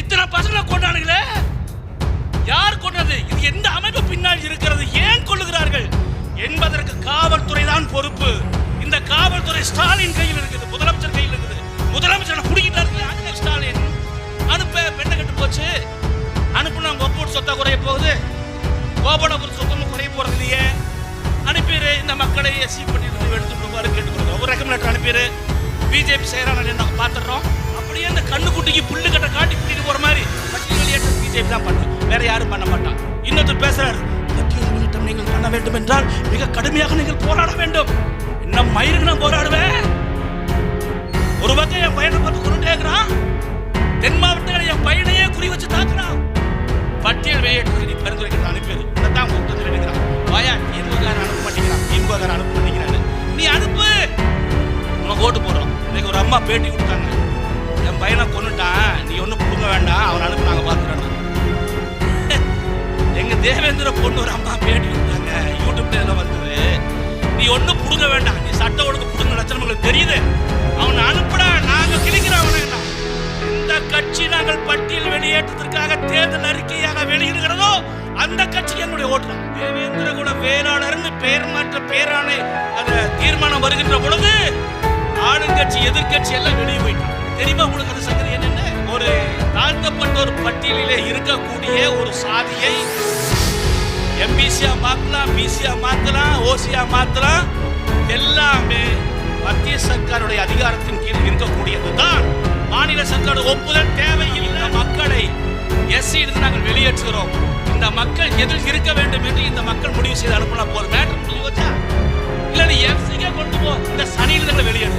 இத்தனை பசங்களை கொண்டானுங்களே? யார் கொண்டது இது எந்த அமைப்பு பின்னால் இருக்கிறது? ஏன் கொள்ளுகிறார்கள் என்பதற்கு காவல்துறை தான் பொறுப்பு. இந்த காவல்துறை ஸ்டாலின் கையில் இருக்குது முதலமைச்சர் கையில் இருக்குது. முதலமைச்சர் குடிக்கிட்டாரு ஸ்டாலின். அனுப்ப பெண்ணை கட்டு போச்சு. அனுப்புனா உங்க சொத்தை சொத்தா குறைய போகுது. கோபனபுரம் சொத்தமும் குறைய போறது இல்லையே. அனுப்பிடு இந்த மக்களை எஸ்சி பண்ணிட்டு எடுத்துட்டு போவாரு கேட்டுக்கொள்ளுங்க. ஒரு ரெக்கமெண்ட் அனுப்பிடு பிஜேபி செய்கிறாங்க நாங்கள் பாத்துறோம் அப்படியே இந்த கண்ணுக்குட்டிக்கு புல்லு கட்ட காட்டி கூட்டிட்டு போற மாதிரி. பட்டியல் வெளியேற்றம் பிஜேபி தான் பண்ணும் வேற யாரும் பண்ண மாட்டான். இன்னொருத்தர் பேசுறாரு பட்டியல் வெளியேற்றம் நீங்கள் பண்ண வேண்டும் என்றால் மிக கடுமையாக நீங்கள் போராட வேண்டும். என்ன மயிருக்கு நான் போராடுவேன். ஒரு பக்கம் என் பையனை பார்த்து கொண்டுட்டேங்கிறான் தென் மாவட்டங்களை என் பையனையே குறி வச்சு தாக்குறான். பட்டியல் வெளியேற்ற நீ பரிந்துரைக்கிறது அனுப்பியது. இதைத்தான் கூட்டத்தில் எடுக்கிறான் வாயா திமுக அனுப்ப மாட்டேங்கிறான். திமுக அனுப்ப மாட்டேங்கிறாரு நீ அனுப்பு. உனக்கு ஓட்டு போடுறோம். இன்னைக்கு ஒரு அம்மா பேட்டி கொடுத்தாங்க. என் பையனை கொண்டுட்டான் நீ ஒன்றும் கொடுங்க வேண்டாம் அவன் அனுப்பி நாங்கள் பார்த்துறோம் எங்கள் தேவேந்திர பொண்ணு ஒரு அம்மா பேட்டி கொடுத்தாங்க யூடியூப்ல எல்லாம் வந்தது? நீ ஒன்றும் பிடுங்க வேண்டாம் நீ சட்ட ஒழுங்கு பிடுங்க லட்சணம் உங்களுக்கு தெரியுது. அவனை அனுப்புடா நாங்கள் கிழிக்கிறோம் அவனை எந்த கட்சி நாங்கள் பட்டியல் வெளியேற்றத்திற்காக தேர்தல் அறிக்கையாக வெளியிடுகிறதோ அந்த கட்சிக்கு என்னுடைய ஓட்டு தேவேந்திர குல வேளாளர்னு பெயர் மாற்ற பேராணை அந்த தீர்மானம் வருகின்ற பொழுது ஆளுங்கட்சி எதிர்க்கட்சி எல்லாம் வெளியே போயிட்டான் தெரியுமா உங்களுக்கு அந்த சங்கதி? என்னென்ன? ஒரு தாழ்த்தப்பட்ட ஒரு பட்டியலிலே இருக்கக்கூடிய ஒரு சாதியை எம்பிசியா மாத்தலாம் பிசியா மாத்தலாம் ஓசியா மாத்தலாம். எல்லாமே மத்திய சர்க்காருடைய அதிகாரத்தின் கீழ் இருக்கக்கூடியது தான் மாநில சர்க்காரோட ஒப்புதல் தேவையில்லை மக்களை எஸ்சி இருந்து நாங்கள் வெளியேற்றுகிறோம். இந்த மக்கள் எதில் இருக்க வேண்டும் என்று இந்த மக்கள் முடிவு செய்து அனுப்பினா போதும் மேட்டர் முடிவு வச்சா இல்லை நீ எஃப்சிக்கே கொண்டு போ. இந்த சனியிலிருந்து வெளியேறு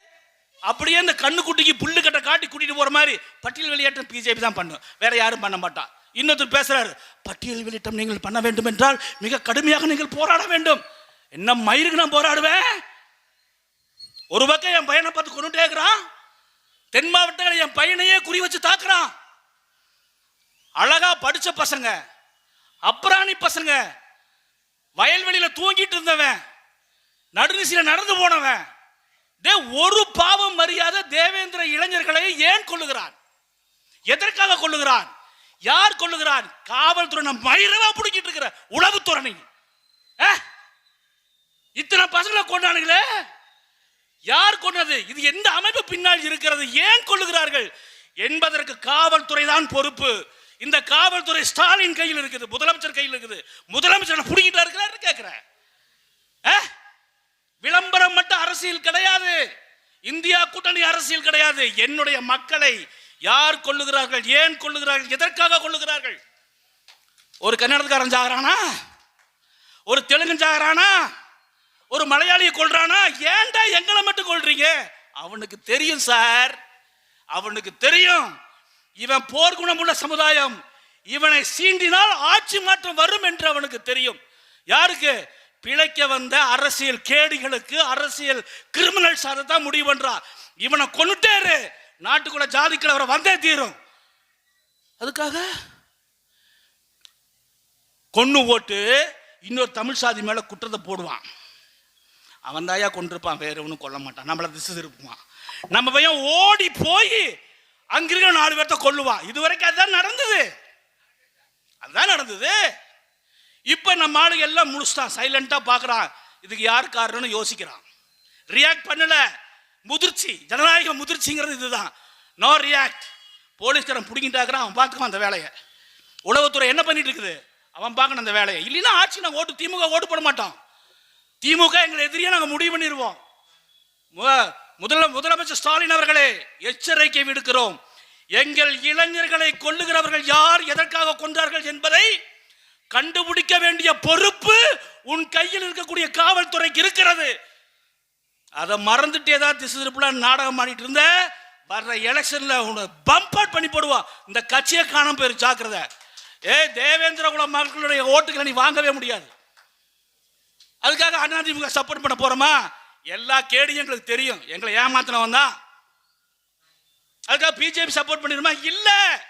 அப்படியே இந்த கண்ணுக்குட்டிக்கு புல்லு கட்ட காட்டி கூட்டிட்டு போற மாதிரி பட்டியல் வெளியேற்றம் பிஜேபி தான் பண்ணும். வேற யாரும் பண்ண மாட்டான் இன்னொருத்தர் பேசுறாரு பட்டியல் வெளியேற்றம் நீங்கள் பண்ண வேண்டும் என்றால் மிக கடுமையாக நீங்கள் போராட வேண்டும். என்ன மயிருக்கு நான் போராடுவேன்? ஒரு பக்கம் என் பையனை பார்த்து கொண்டுட்டே இருக்கிறான். தென் மாவட்டங்களை என் பையனையே குறி வச்சு தாக்குறான். அழகா படிச்ச பசங்க அப்ராணி பசங்க வயல்வெளியில தூங்கிட்டு இருந்தவன் நடுநிசில நடந்து போனவன் டே ஒரு பாவம் மரியாதை தேவேந்திர இளைஞர்களை ஏன் கொள்ளுகிறான் எதற்காக கொள்ளுகிறான் யார் கொள்ளுகிறான் காவல்துறை நம்ம மயிரவா பிடிக்கிட்டு இருக்கிற உளவுத்துறை இத்தனை பசங்களை கொண்டானுங்களே? யார் கொண்டது இது எந்த அமைப்பு பின்னால் இருக்கிறது? ஏன் கொள்ளுகிறார்கள் என்பதற்கு காவல்துறை தான் பொறுப்பு. இந்த காவல்துறை ஸ்டாலின் கையில் இருக்குது முதலமைச்சர் கையில் இருக்குது. முதலமைச்சர் பிடிக்கிட்டா இருக்கிறாரு கேட்கிறேன். ஆ? விளம்பரம் மட்டும் அரசியல் கிடையாது. இந்தியா கூட்டணி அரசியல் கிடையாது. என்னுடைய மக்களை யார் கொள்ளுகிறார்கள் ஏன் கொள்ளுகிறார்கள் எதற்காக கொள்ளுகிறார்கள் ஒரு கன்னடத்துக்காரன் சாகுறானா ஒரு தெலுங்கன் சாகுறானா ஒரு மலையாளியை கொள்றானா ஏன்டா எங்களை மட்டும் கொள்றீங்க அவனுக்கு தெரியும் சார். அவனுக்கு தெரியும். இவன் போர்க்குணமுள்ள சமுதாயம். இவனை சீண்டினால் ஆட்சி மாற்றம் வரும் என்று அவனுக்கு தெரியும். யாருக்கு? பிழைக்க வந்த அரசியல் கேடிகளுக்கு அரசியல் கிரிமினல் சாதை தான் முடிவு பண்றா இவனை கொண்டுட்டேரு நாட்டுக்குள்ள ஜாதிக்குள்ள அவரை வந்தே தீரும். அதுக்காக கொன்று ஓட்டு இன்னொரு தமிழ் சாதி மேல குற்றத்தை போடுவான். அவன் தாயா கொண்டிருப்பான் வேற ஒன்றும் கொல்ல மாட்டான். நம்மளை திசை திருப்புவான். நம்ம பையன் ஓடி போய் அங்கிருக்க நாலு பேர்த்த கொல்லுவான். இது வரைக்கும் அதுதான் நடந்தது. அதுதான் நடந்தது. இப்போ நம்ம ஆளுங்க எல்லாம் முடிச்சிட்டான் சைலண்ட்டாக பார்க்குறான் இதுக்கு யார் காரணம்னு யோசிக்கிறான். ரியாக்ட் பண்ணலை. முதிர்ச்சி ஜனநாயக முதிர்ச்சிங்கிறது இதுதான். நோ ரியாக்ட் போலீஸ்காரன் பிடிங்கிட்டாக்குறான் அவன் பார்த்துக்குவான் அந்த வேலையை. உளவுத்துறை என்ன பண்ணிட்டு இருக்குது? அவன் பார்க்கணும் அந்த வேலையை. இல்லைன்னா ஆட்சி நாங்கள் ஓட்டு திமுக ஓட்டு போட மாட்டோம். திமுக எங்களை எதிரியாக நாங்கள் முடிவு பண்ணிடுவோம் முதல முதலமைச்சர் ஸ்டாலின் அவர்களே எச்சரிக்கை விடுக்கிறோம். எங்கள் இளைஞர்களை கொல்லுகிறவர்கள் யார் எதற்காக கொண்டார்கள் என்பதை கண்டுபிடிக்க வேண்டிய பொறுப்பு உன் கையில் இருக்கக்கூடிய காவல்துறைக்கு இருக்கிறது. அதை மறந்துட்டே ஏதாவது திசு திருப்பில நாடகம் ஆடிட்டு இருந்த வர்ற எலெக்ஷன்ல உன்னை பம்ப் அவுட் பண்ணி போடுவான் இந்த கட்சியை காணாம போயிரு ஜாக்கிரதை. ஏ தேவேந்திர குல மக்களுடைய ஓட்டுகளை நீ வாங்கவே முடியாது. அதுக்காக அதிமுக சப்போர்ட் பண்ண போறோமா? எல்லா கேடியும் எங்களுக்கு தெரியும். எங்களை ஏமாத்தினவன் தான். அதுக்காக பிஜேபி சப்போர்ட் பண்ணிடுமா? இல்லை.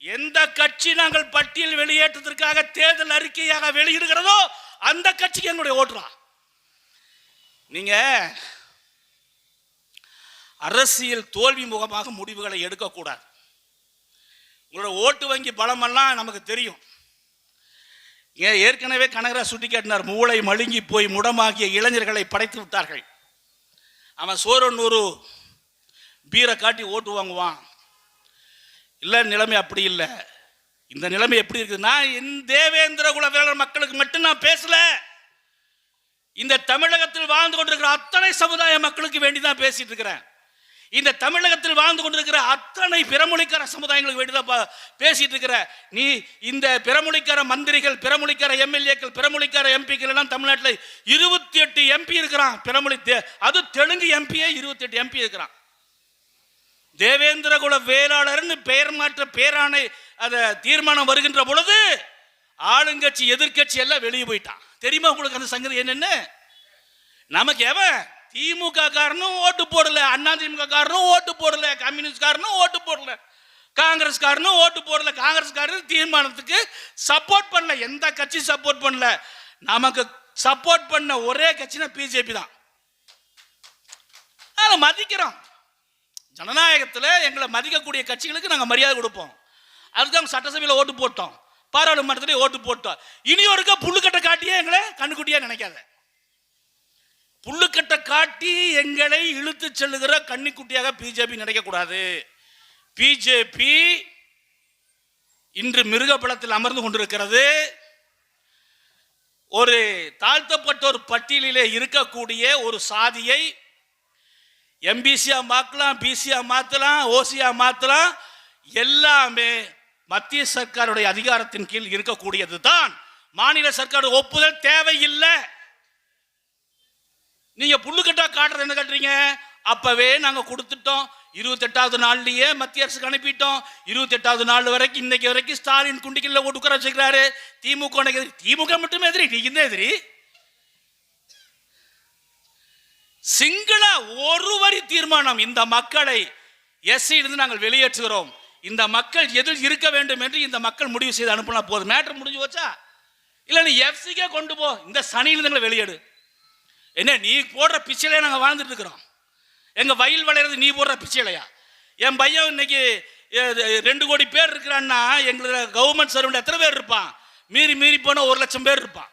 எந்த கட்சி நாங்கள் பட்டியல் வெளியேற்றத்திற்காக தேர்தல் அறிக்கையாக வெளியிடுகிறதோ அந்த கட்சிக்கு எங்களுடைய ஓட்டுறா நீங்க அரசியல் தோல்வி முகமாக முடிவுகளை எடுக்கக்கூடாது. உங்களோட ஓட்டு வங்கி பலமெல்லாம் நமக்கு தெரியும். ஏன் ஏற்கனவே கனகராஜ் சுட்டி காட்டினார் மூளை மழுங்கி போய் முடமாகிய இளைஞர்களை படைத்து விட்டார்கள். அவன் சோரநூறு பீரை காட்டி ஓட்டு வாங்குவான். இல்லை நிலைமை அப்படி இல்லை. இந்த நிலைமை எப்படி இருக்குது? நான் என் தேவேந்திர குல வேளாண் மக்களுக்கு மட்டும் நான் பேசல. இந்த தமிழகத்தில் வாழ்ந்து கொண்டிருக்கிற அத்தனை சமுதாய மக்களுக்கு வேண்டி தான் பேசிட்டு இருக்கிறேன். இந்த தமிழகத்தில் வாழ்ந்து கொண்டிருக்கிற அத்தனை பிறமொழிக்கார சமுதாயங்களுக்கு வேண்டி தான் பேசிட்டு இருக்கிற நீ இந்த பிறமொழிக்கார மந்திரிகள் பிறமொழிக்கார எம்எல்ஏக்கள் பிறமொழிக்கார எம்பிக்கள் எல்லாம் தமிழ்நாட்டில் இருபத்தி எட்டு எம்பி இருக்கிறான். பிறமொழி தே- அது தெலுங்கு எம்பியே இருபத்தி எட்டு எம்பி இருக்கிறான். தேவேந்திர குல வேளாளர்னு பெயர் மாற்ற பேராணை அந்த தீர்மானம் வருகின்ற பொழுது ஆளுங்கட்சி எதிர்க்கட்சி எல்லாம் வெளியே போயிட்டான். தெரியுமா உங்களுக்கு அந்த சங்கதி என்னென்னு? நமக்கு எவன்? திமுக காரனும் ஓட்டு போடல அண்ணா திமுக காரனும் ஓட்டு போடல கம்யூனிஸ்ட் காரனும் ஓட்டு போடல காங்கிரஸ் காரனும் ஓட்டு போடல காங்கிரஸ் காரன் தீர்மானத்துக்கு சப்போர்ட் பண்ணல எந்த கட்சி சப்போர்ட் பண்ணல. நமக்கு சப்போர்ட் பண்ண ஒரே கட்சினா பிஜேபி தான். அதை மதிக்கிறோம். ஜனநாயகத்தில் எங்களை மதிக்கக்கூடிய கட்சிகளுக்கு நாங்கள் மரியாதை கொடுப்போம். அதுதான் சட்டசபையில் ஓட்டு போட்டோம். பாராளுமன்றத்திலே ஓட்டு போட்டோம். இனி ஒருக்க புல்லுக்கட்டை காட்டியே எங்களை கண்ணுக்குட்டியா நினைக்காத. புல்லுக்கட்டை காட்டி எங்களை இழுத்து செல்லுகிற கண்ணிக்குட்டியாக பிஜேபி நினைக்கக்கூடாது. பிஜேபி இன்று மிருகபலத்தில் அமர்ந்து கொண்டிருக்கிறது. ஒரு தாழ்த்தப்பட்ட ஒரு பட்டியலிலே இருக்கக்கூடிய ஒரு சாதியை எம்பிசியா மாற்றலாம் பிசியா மாற்றலாம் ஓசியா மாற்றலாம் எல்லாமே மத்திய சர்க்காருடைய அதிகாரத்தின் கீழ் இருக்கக்கூடியது தான். மாநில சர்க்கார் ஒப்புதல் தேவையில்லை. நீங்க புல்லுக்கட்டா காட்டுறது என்ன காட்டுறீங்க? அப்பவே நாங்க கொடுத்துட்டோம். இருபத்தெட்டாவது நாள்லயே மத்திய அரசுக்கு அனுப்பிட்டோம். இருபத்தெட்டாவது நாள் வரைக்கும் இன்னைக்கு வரைக்கும் ஸ்டாலின் குண்டிக்கல்ல ஓட்டு உட்கார வச்சுக்கிறாரு. திமுக எதிரி. திமுக மட்டுமே எதிரி. நீங்க எதிரி? சிங்கள ஒரு வரி தீர்மானம். இந்த மக்களை எஸ்சியிலிருந்து நாங்கள் வெளியேற்றுகிறோம். இந்த மக்கள் எதில் இருக்க வேண்டும் என்று இந்த மக்கள் முடிவு செய்து அனுப்பினா போதும். மேட்டர் முடிஞ்சு போச்சா? இல்லை நீ எஃப்சிக்கே கொண்டு போ. இந்த சனியிலிருந்து எங்களை வெளியேடு. என்ன நீ போடுற பிச்சையிலே நாங்கள் வாழ்ந்துட்டு இருக்கிறோம். எங்கள் வயல் விளையிறது நீ போடுற பிச்சையிலையா? என் பையன் இன்னைக்கு ரெண்டு கோடி பேர் இருக்கிறான்னா எங்களுக்கு கவர்மெண்ட் சர்வெண்ட் எத்தனை பேர் இருப்பான்? மீறி மீறி போனால் ஒரு லட்சம் பேர் இருப்பான்.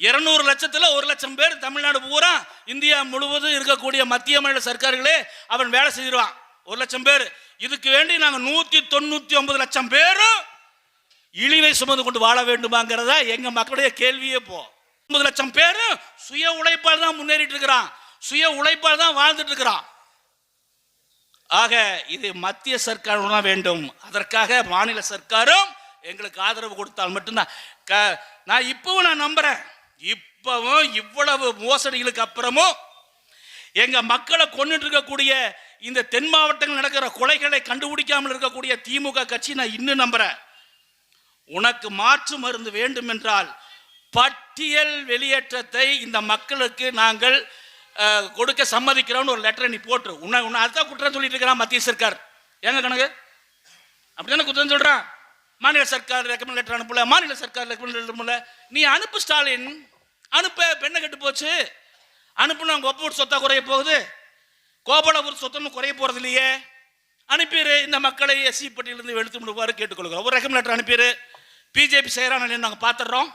இருநூறு லட்சத்தில் ஒரு லட்சம் பேர் தமிழ்நாடு பூரா இந்தியா முழுவதும் இருக்கக்கூடிய மத்திய மாநில சர்க்கார்களே அவன் வேலை செய்திருவான். ஒரு லட்சம் பேர். இதுக்கு வேண்டி நாங்கள் நூற்றி தொண்ணூற்றி ஒன்பது லட்சம் பேரும் இழிவை சுமந்து கொண்டு வாழ வேண்டுமாங்கிறதா எங்கள் மக்களுடைய கேள்வியே போ. ஒன்பது லட்சம் பேரும் சுய உழைப்பால் தான் முன்னேறிட்டு இருக்கிறான். சுய உழைப்பால் தான் வாழ்ந்துட்டு இருக்கிறான். ஆக இது மத்திய சர்க்கார் தான் வேண்டும். அதற்காக மாநில சர்க்காரும் எங்களுக்கு ஆதரவு கொடுத்தால் மட்டும்தான். க- நான் இப்பவும் நான் நம்புகிறேன் இப்பவும் இவ்வளவு மோசடிகளுக்கு அப்புறமும் எங்க மக்களை கொண்டுட்டு இருக்கக்கூடிய இந்த தென் மாவட்டங்கள் நடக்கிற கொலைகளை கண்டுபிடிக்காமல் இருக்கக்கூடிய திமுக கட்சி நான் இன்னும் நம்புறேன். உனக்கு மாற்று மருந்து வேண்டும் என்றால் பட்டியல் வெளியேற்றத்தை இந்த மக்களுக்கு நாங்கள் கொடுக்க சம்மதிக்கிறோம்னு ஒரு லெட்டரை நீ போட்டு உன்னை உன்னை அதுதான் குற்றம் சொல்லிட்டு இருக்கிறான் மத்திய சர்க்கார். ஏங்க கணக்கு? அப்படிதானே குற்றம் சொல்றான்? மாநில சர்க்கார் ரெக்கமெண்ட் லெட்டர் அனுப்பல மாநில சர்க்கார் ரெக்கமெண்ட் லெட்டர் அனுப்பல. நீ அனுப்பு ஸ்டாலின். அனுப்ப பெண்ணை கெட்டு போச்சு. அனுப்புனா உங்கள் ஒப்பூர் சொத்தா குறைய போகுது. கோபாலபுரம் சொத்தம் குறைய போகிறது இல்லையே. அனுப்பிடு இந்த மக்களை எஸ்சி பட்டியலிருந்து எடுத்து முடிவாரு கேட்டுக்கொள்கிறோம் ஒரு ரெக்கமெண்ட் லெட்டர் அனுப்பிடு பிஜேபி செய்கிறான்னு நாங்கள் பார்த்துடுறோம்.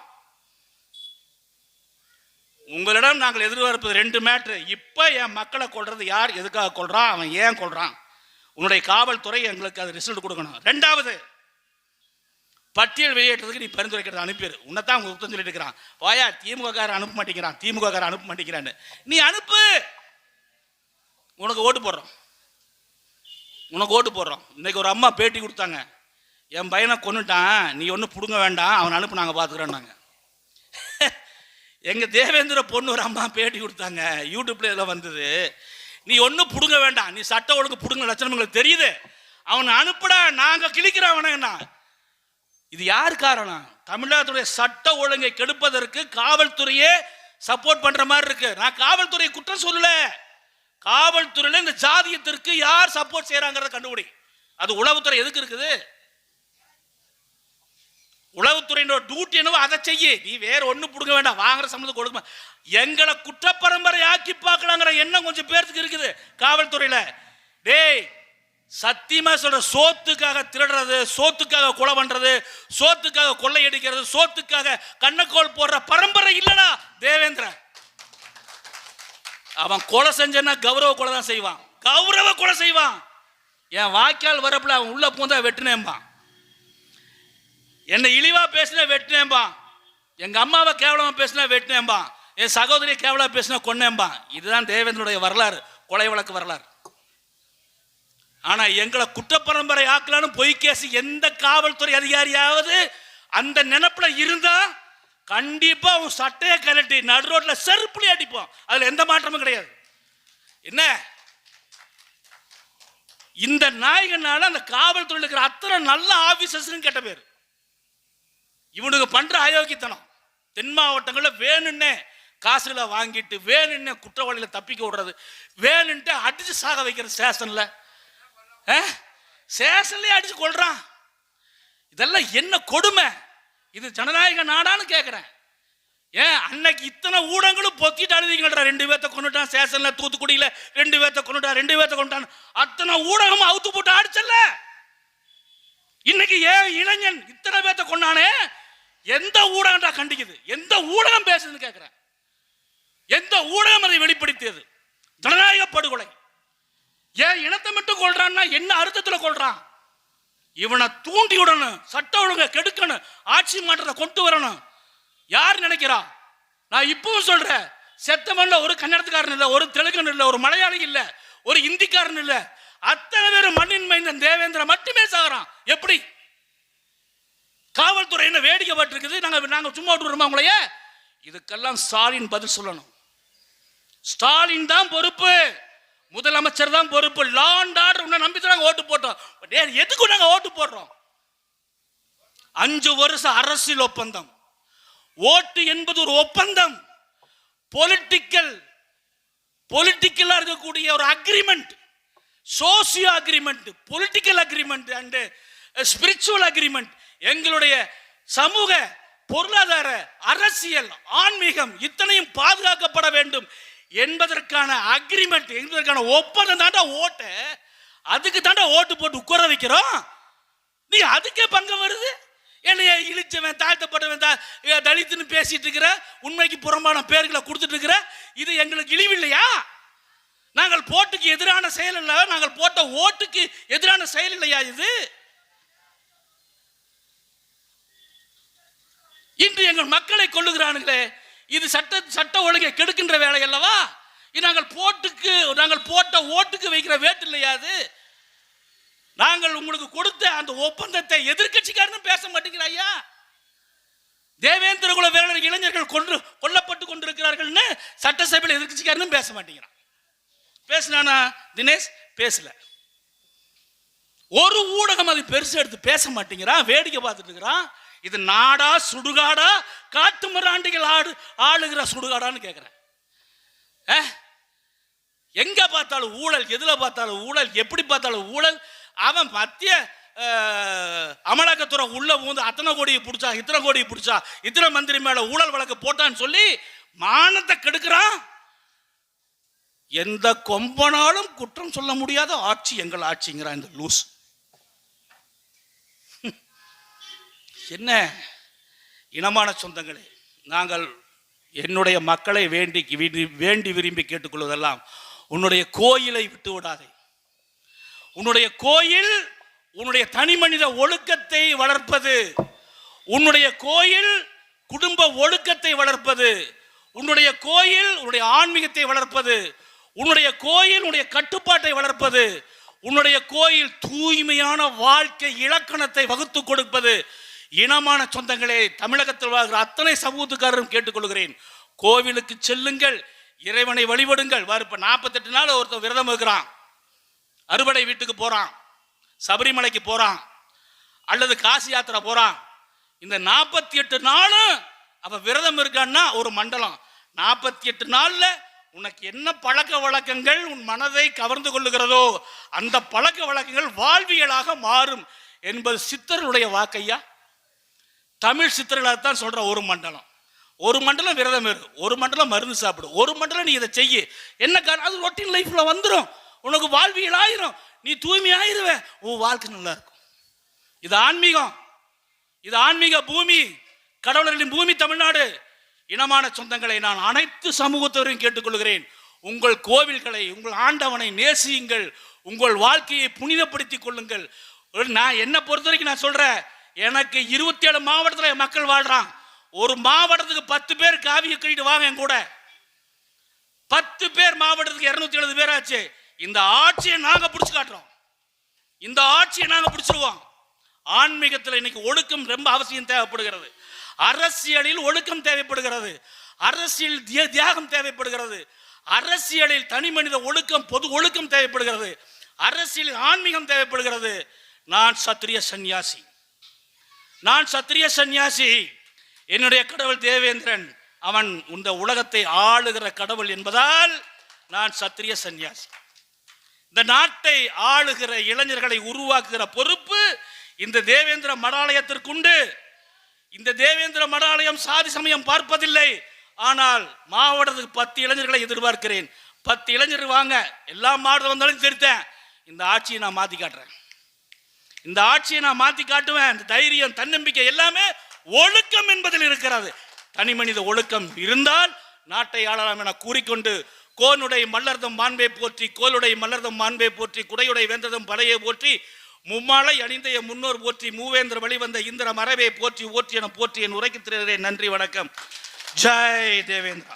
உங்களிடம் நாங்கள் எதிர்பார்ப்பது ரெண்டு மேட்ரு இப்போ என் மக்களை கொள்றது யார்? எதுக்காக கொள்றான் அவன் ஏன் கொள்றான் உன்னுடைய காவல்துறை எங்களுக்கு அது ரிசல்ட் கொடுக்கணும். ரெண்டாவது பட்டியல் வெளியேற்றதுக்கு நீ பரிந்துரைக்கிறத அனுப்பிடு உன்னைத்தான் அவங்க குத்தம் சொல்லிட்டு இருக்கிறான் வாயா திமுககாரன் அனுப்ப மாட்டேங்கிறான். திமுககாரன் அனுப்ப மாட்டேங்கிறான்னு. நீ அனுப்பு! உனக்கு ஓட்டு போடுறோம். உனக்கு ஓட்டு போடுறோம். இன்னைக்கு ஒரு அம்மா பேட்டி கொடுத்தாங்க. என் பையனை கொண்டுட்டான் நீ ஒன்றும் பிடுங்க வேண்டாம். அவன் அனுப்பு நாங்கள் பார்த்துக்கிறோன்னாங்க எங்கள் தேவேந்திர பொண்ணு ஒரு அம்மா பேட்டி கொடுத்தாங்க. யூடியூப்ல இதெல்லாம் வந்தது. நீ ஒன்றும் பிடுங்க வேண்டாம். நீ சட்ட ஒழுங்கு பிடுங்க லட்சணம் எங்களுக்கு தெரியுது. அவனை அனுப்புடா. நாங்கள் கிழிக்கிறோம் இது யார் காரணம்? தமிழ்நாட்டுடைய சட்ட ஒழுங்கை கெடுப்பதற்கு காவல்துறையே சப்போர்ட் பண்ற மாதிரி இருக்கு. நான் காவல்துறை குற்றம் சொல்லல. காவல்துறையில இந்த ஜாதியத்திற்கு யார் சப்போர்ட் செய்யறாங்கிறத கண்டுபிடி. அது உளவுத்துறை எதுக்கு இருக்குது? உளவுத்துறையினோட டியூட்டி என்னவோ அதை செய்யு. நீ வேற ஒன்றும் பிடுங்க வேண்டாம். வாங்குற சம்மந்தம் கொடுக்க எங்களை குற்றப்பரம்பரை ஆக்கி பார்க்கலாங்கிற எண்ணம் கொஞ்சம் பேர்த்துக்கு இருக்குது காவல்துறையில. டேய் சத்தியமா சொல்ற சோத்துக்காக திருடுறது சோத்துக்காக கொலை பண்றது சோத்துக்காக கொள்ளையடிக்கிறது சோத்துக்காக கண்ணக்கோல் போடுற பரம்பரை இல்லடா தேவேந்திரன். அவன் கொலை செஞ்சனா கௌரவ கொலை தான் செய்வான். கௌரவ கொலை செய்வான். என் வாய்க்கால் வரப்புல அவன் உள்ள பூந்தா வெட்டினேம்பான். என்னை இழிவா பேசினா வெட்டினேம்பான். எங்க அம்மாவை கேவலமா பேசினா வெட்டினேம்பான். என் சகோதரியை கேவலா பேசினா கொன்னேம்பான். இதுதான் தேவேந்திரனுடைய வரலாறு கொலை வழக்கு வரலாறு. ஆனா எங்களை குற்றப்பரம்பரை ஆக்கலான்னு பொய் கேஸ் எந்த காவல்துறை அதிகாரியாவது அந்த நினப்பில் இருந்தா கண்டிப்பா அவன் சட்டையை கலட்டி நடு ரோட்ல செருப்புலி அடிப்போம். அதுல எந்த மாற்றமும் கிடையாது. என்ன? இந்த நாயகனால அந்த காவல்துறையில் இருக்கிற அத்தனை நல்ல ஆபீசர்ஸுக்கும் கெட்ட பேர். இவனுக்கு பண்ற அயோக்கித்தனம் தென் மாவட்டங்களில் வேணும்னே காசுல வாங்கிட்டு வேணும்னே குற்றவாளிகளை தப்பிக்க விடுறது வேணுன்ட்டு அடிச்சு சாக வைக்கிற ஸ்டேஷன்ல சேஷன்லேயே அடிச்சு கொள்றான் இதெல்லாம் என்ன கொடுமை? இது ஜனநாயக நாடான்னு கேட்குறேன் ஏன் அன்னைக்கு இத்தனை ஊடகங்களும் பொத்திட்டு அழுதிங்கள்டா ரெண்டு பேர்த்த கொண்டுட்டான் சேஷனில் தூத்துக்குடியில் ரெண்டு பேர்த்த கொண்டுட்டான் ரெண்டு பேர்த்த கொண்டுட்டான் அத்தனை ஊடகமும் அவுத்து போட்டு அடிச்சல்ல இன்னைக்கு ஏன் இளைஞன் இத்தனை பேர்த்த கொண்டானே எந்த ஊடகம்டா கண்டிக்குது? எந்த ஊடகம் பேசுதுன்னு கேட்குறேன் எந்த ஊடகம் அதை வெளிப்படுத்தியது? ஜனநாயக படுகொலை ஏன் இனத்தை மட்டும் கொள்றான்னா என்ன அர்த்தத்தில் கொள்றான் இவனை தூண்டி விடணும் சட்ட ஒழுங்கை கெடுக்கணும் ஆட்சி மாற்றத்தை கொண்டு வரணும். யார் நினைக்கிறா? நான் இப்பவும் சொல்றேன் செத்தவன்ல ஒரு கன்னடத்துக்காரன் இல்லை ஒரு தெலுங்கன் இல்லை ஒரு மலையாளி இல்லை ஒரு இந்திக்காரன் இல்லை. அத்தனை பேர் மண்ணின் மைந்தன் தேவேந்திர மட்டுமே சாகுறான். எப்படி? காவல்துறை என்ன வேடிக்கை பட்டிருக்குது நாங்க நாங்க சும்மா விட்டுறோமா உங்களைய? இதுக்கெல்லாம் ஸ்டாலின் பதில் சொல்லணும். ஸ்டாலின் தான் பொறுப்பு. முதலமைச்சர் தான் பொறுப்பு. லாண்ட் ஆர்டர் உன்னை நம்பி தான் ஓட்டு போட்டோம். எதுக்கு நாங்கள் ஓட்டு போடுறோம்? அஞ்சு வருஷம் அரசியல் ஒப்பந்தம். ஓட்டு என்பது ஒரு ஒப்பந்தம். பொலிட்டிக்கல் பொலிட்டிக்கலாக இருக்கக்கூடிய ஒரு agreement socio agreement political agreement and spiritual agreement எங்களுடைய சமூக பொருளாதார அரசியல் ஆன்மீகம் இத்தனையும் பாதுகாக்கப்பட வேண்டும். என்பதற்கான அக்ரிமெண்ட் என்பதற்கான ஒப்பந்தம் தாண்டா ஓட்டு அதுக்கு தாண்டா ஓட்டு போட்டு உட்கார வைக்கிறோம். நீ அதுக்கே பங்கம் வருது? என்னைய இழிச்சவன் தாழ்த்தப்பட்டவன் தா- தலித்துன்னு பேசிட்டு இருக்கிற உண்மைக்கு புறம்பான பேர்களை கொடுத்துட்டு இருக்கிற இது எங்களுக்கு இழிவில்லையா? நாங்கள் போட்டுக்கு எதிரான செயல் இல்ல நாங்கள் போட்ட ஓட்டுக்கு எதிரான செயல் இல்லையா இது? இன்று எங்கள் மக்களை கொள்ளுகிறானுங்களே இது சட்ட சட்ட ஒழுங்கை கெடுக்கின்ற வேலை அல்லவா? இது நாங்கள் போட்டுக்கு நாங்கள் போட்ட ஓட்டுக்கு வைக்கிற வேட்டு இல்லையா அது? நாங்கள் உங்களுக்கு கொடுத்த அந்த ஒப்பந்தத்தை எதிர்கட்சிக்காரனும் பேச மாட்டேங்கிற ஐயா. தேவேந்திர குல வேளர் இளைஞர்கள் கொன்று கொல்லப்பட்டு கொண்டிருக்கிறார்கள்னு சட்டசபையில் எதிர்கட்சிக்காரனும் பேச மாட்டேங்கிறான். பேசினானா தினேஷ்? பேசல. ஒரு ஊடகம் அது பெருசு எடுத்து பேச மாட்டேங்கிறான் வேடிக்கை பார்த்துட்டு இருக்கிறான். இது நாடா சுடுகாடா காட்டு மிராண்டிகள் ஆடு ஆளுகிற சுடுகாடான்னு கேட்குறேன் எங்க பார்த்தாலும் ஊழல் எதில் பார்த்தாலும் ஊழல் எப்படி பார்த்தாலும் ஊழல்? அவன் மத்திய அமலாக்கத்துறை உள்ள பூந்து அத்தனை கோடியை பிடிச்சா இத்தனை கோடியை பிடிச்சா இத்தனை மந்திரி மேல ஊழல் வழக்கு போட்டான்னு சொல்லி மானத்தை கெடுக்கிறான். எந்த கொம்பனாலும் குற்றம் சொல்ல முடியாத ஆட்சி எங்கள் ஆட்சிங்கிறான் இந்த லூஸ் என்ன இனமான சொந்தங்களே? நாங்கள் என்னுடைய மக்களை வேண்டி வேண்டி விரும்பி கேட்டுக்கொள்வதெல்லாம் உன்னுடைய கோயிலை விட்டு விடாதே. உன்னுடைய கோயில் உன்னுடைய தனி மனித ஒழுக்கத்தை வளர்ப்பது. உன்னுடைய கோயில் குடும்ப ஒழுக்கத்தை வளர்ப்பது. உன்னுடைய கோயில் உன்னுடைய ஆன்மீகத்தை வளர்ப்பது. உன்னுடைய கோயில் உன்னுடைய கட்டுப்பாட்டை வளர்ப்பது. உன்னுடைய கோயில் தூய்மையான வாழ்க்கை இலக்கணத்தை வகுத்து கொடுப்பது. இனமான சொந்தங்களே தமிழகத்தில் வாழ்கிற அத்தனை சமூகத்துக்காரரும் கேட்டுக்கொள்கிறேன். கோவிலுக்கு செல்லுங்கள் இறைவனை வழிபடுங்கள். வாரு இப்போ நாற்பத்தெட்டு நாள் ஒருத்தர் விரதம் இருக்கிறான். அறுவடை வீட்டுக்கு போகிறான் சபரிமலைக்கு போகிறான் அல்லது காசி யாத்திரை போகிறான் இந்த நாற்பத்தி எட்டு நாளும் அவ விரதம் இருக்கான்னா ஒரு மண்டலம். நாற்பத்தி எட்டு நாளில் உனக்கு என்ன பழக்க வழக்கங்கள் உன் மனதை கவர்ந்து கொள்ளுகிறதோ அந்த பழக்க வழக்கங்கள் வாழ்வியலாக மாறும் என்பது சித்தருடைய வாக்கையா தமிழ் சித்தர்களாக தான் சொல்கிற ஒரு மண்டலம். ஒரு மண்டலம் விரதம் இரு. ஒரு மண்டலம் மருந்து சாப்பிடு. ஒரு மண்டலம் நீ இதை செய்ய. என்ன காரணம் அது ரொட்டீன் லைஃப்பில் வந்துடும் உனக்கு வாழ்வியல் ஆயிரும். நீ தூய்மை ஆயிருவ உன் வாழ்க்கை நல்லா இருக்கும் இது ஆன்மீகம். இது ஆன்மீக பூமி. கடவுளர்களின் பூமி தமிழ்நாடு. இனமான சொந்தங்களை நான் அனைத்து சமூகத்தவரையும் கேட்டுக்கொள்கிறேன். உங்கள் கோவில்களை உங்கள் ஆண்டவனை நேசியுங்கள். உங்கள் வாழ்க்கையை புனிதப்படுத்திக் கொள்ளுங்கள். நான் என்னை பொறுத்த வரைக்கும் நான் சொல்கிறேன் எனக்கு இருபத்தி ஏழு மாவட்டத்தில் மக்கள் வாழ்கிறான் ஒரு மாவட்டத்துக்கு பத்து பேர் காவியை கட்டிட்டு வாங்க என் கூட. பத்து பேர் மாவட்டத்துக்கு இருநூத்தி எழுபது பேர் ஆச்சு. இந்த ஆட்சியை நாங்கள் பிடிச்சி காட்டுறோம். இந்த ஆட்சியை நாங்கள் பிடிச்சிருவோம். ஆன்மீகத்தில் இன்னைக்கு ஒழுக்கம் ரொம்ப அவசியம் தேவைப்படுகிறது. அரசியலில் ஒழுக்கம் தேவைப்படுகிறது. அரசியல் தியாகம் தேவைப்படுகிறது. அரசியலில் தனி மனித ஒழுக்கம் பொது ஒழுக்கம் தேவைப்படுகிறது. அரசியலில் ஆன்மீகம் தேவைப்படுகிறது. நான் சத்திரிய சந்நியாசி. நான் சத்திரிய சந்நியாசி. என்னுடைய கடவுள் தேவேந்திரன் அவன் இந்த உலகத்தை ஆளுகிற கடவுள் என்பதால் நான் சத்திரிய சந்நியாசி. இந்த நாட்டை ஆளுகிற இளைஞர்களை உருவாக்குகிற பொறுப்பு இந்த தேவேந்திர மடாலயத்திற்குண்டு. இந்த தேவேந்திர மடாலயம் சாதி சமயம் பார்ப்பதில்லை. ஆனால் மாவட்டத்துக்கு பத்து இளைஞர்களை எதிர்பார்க்கிறேன். பத்து இளைஞர் வாங்க எல்லா மாவட்டம் வந்தாலும் திருத்தேன். இந்த ஆட்சியை நான் மாற்றி காட்டுறேன். இந்த ஆட்சியை நான் மாத்தி காட்டுவேன். இந்த தைரியம் தன்னம்பிக்கை எல்லாமே ஒழுக்கம் என்பதில் இருக்கிறது. தனி மனித ஒழுக்கம் இருந்தால் நாட்டை ஆளலாம் என கூறிக்கொண்டு கோனுடை மல்லர்தம் மாண்பை போற்றி கோலுடை மல்லர்தம் மாண்பை போற்றி குடையுடை வேந்ததும் படையை போற்றி மும்மாலை அணிந்தைய முன்னோர் போற்றி மூவேந்திர வழிவந்த இந்திர மரபை போற்றி ஓற்றி என போற்றி என் உரைக்கு திரு நன்றி வணக்கம். ஜெய் தேவேந்திரா.